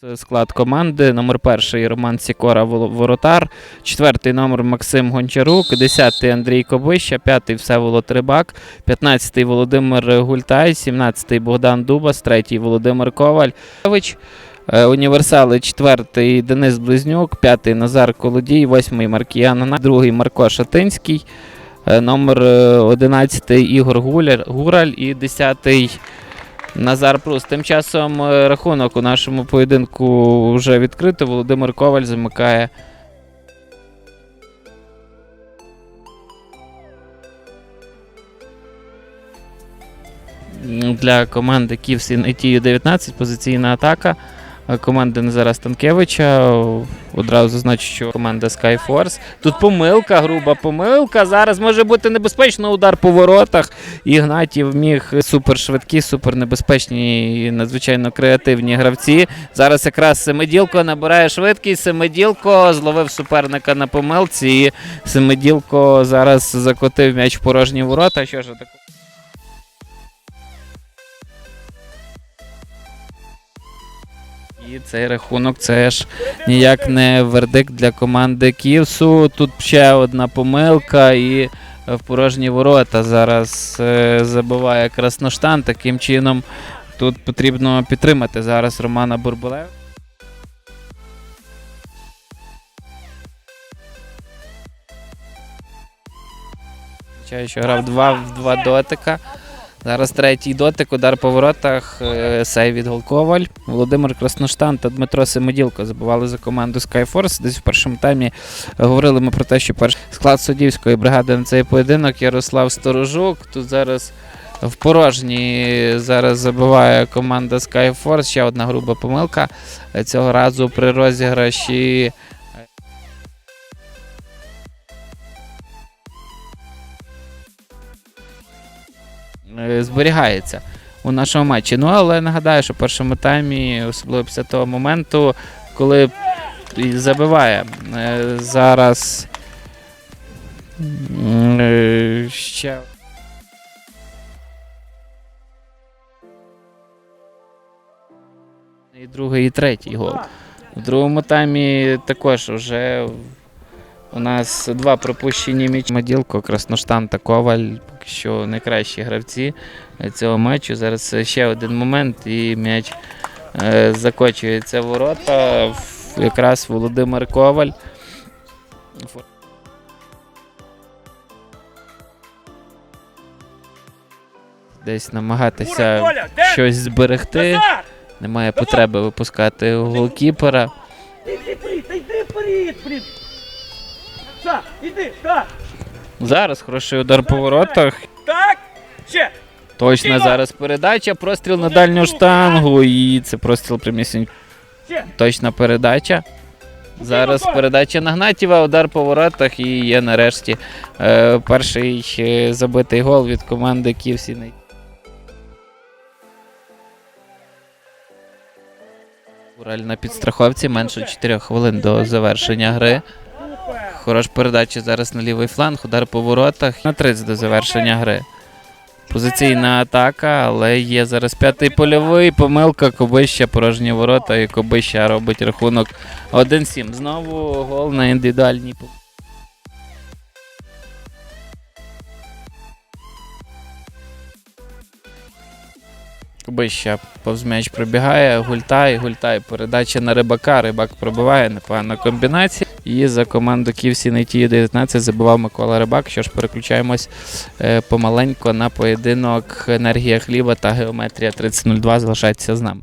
Це Склад команди. Номер перший Роман Сікора Воротар, четвертий номер Максим Гончарук, десятий Андрій Кобища, п'ятий Всеволод Рибак, п'ятнадцятий Володимир Гультай, сімнадцятий Богдан Дубас, третій Володимир Коваль. Е, Універсали. Четвертий Денис Близнюк, п'ятий Назар Колодій, восьмий Маркіян другий Марко Шатинський, е, номер е, одинадцятий Ігор Гураль. І десятий Назар Прус. Тим часом е, рахунок у нашому поєдинку вже відкрито. Володимир Коваль замикає. Для команди Київс ITU 19 позиційна атака. Команди Назара Станкевича. Одразу зазначу, що команда Skyforce. Тут помилка, груба помилка. Зараз може бути небезпечно удар по воротах. Ігнатів міг супершвидкі, супернебезпечні і надзвичайно креативні гравці. Зараз якраз Семиділко набирає швидкість. Семиділко зловив суперника на помилці. І Семиділко зараз закотив м'яч в порожні ворота. Що ж таке? І цей рахунок це ж ніяк не вердикт для команди Ківсу. Тут ще одна помилка і в порожні ворота зараз е, забиває Красноштан. Таким чином тут потрібно підтримати зараз Романа Бурбулева. Що грав два в два дотика. Зараз третій дотик, удар по воротах, е, сей від Голковаль. Володимир Красноштан та Дмитро Семиділко забивали за команду Skyforce. Десь в першому таймі говорили ми про те, що перший склад суддівської бригади на цей поєдинок Ярослав Сторожук. Тут зараз в порожній зараз забиває команда Skyforce. Ще одна груба помилка. Цього разу при розіграші. Зберігається у нашому матчі. Ну, але нагадаю, що в першому таймі, особливо після того моменту, коли забиває е, зараз е, ще. І другий, і третій гол. В другому таймі також вже у нас два пропущені м'ячі. Маділко, Красноштан та Коваль поки що найкращі гравці цього матчу. Зараз ще один момент, і м'яч е, закочується в ворота. Якраз Володимир Коваль. Десь намагатися щось зберегти. Немає потреби випускати голкіпера. Іди Так, іди, так, Зараз хороший удар по воротах. так, ще, Точно зараз передача, простріл на дальню штангу, і це простріл прямісінь. ще. Точна передача. Зараз передача на Гнатєва, удар по воротах і є нарешті е, перший е, забитий гол від команди Ківсі. Ураль на підстраховці менше 4 хвилин до завершення гри. Хороша передача зараз на лівий фланг, удар по воротах на 30 до завершення гри. Позиційна атака, але є зараз п'ятий польовий. Помилка Кобища, порожні ворота, і Кобища робить рахунок 1-7. Знову гол на індивідуальній Кобища повз м'яч пробігає, гультай, гультай, передача на рибака, рибак пробиває, непогана комбінація. І за команду Ківсі на ті 19 забивав Микола Рибак. Що ж, переключаємось е, помаленько на поєдинок енергія хліба та геометрія 3002 залишайтеся з нами.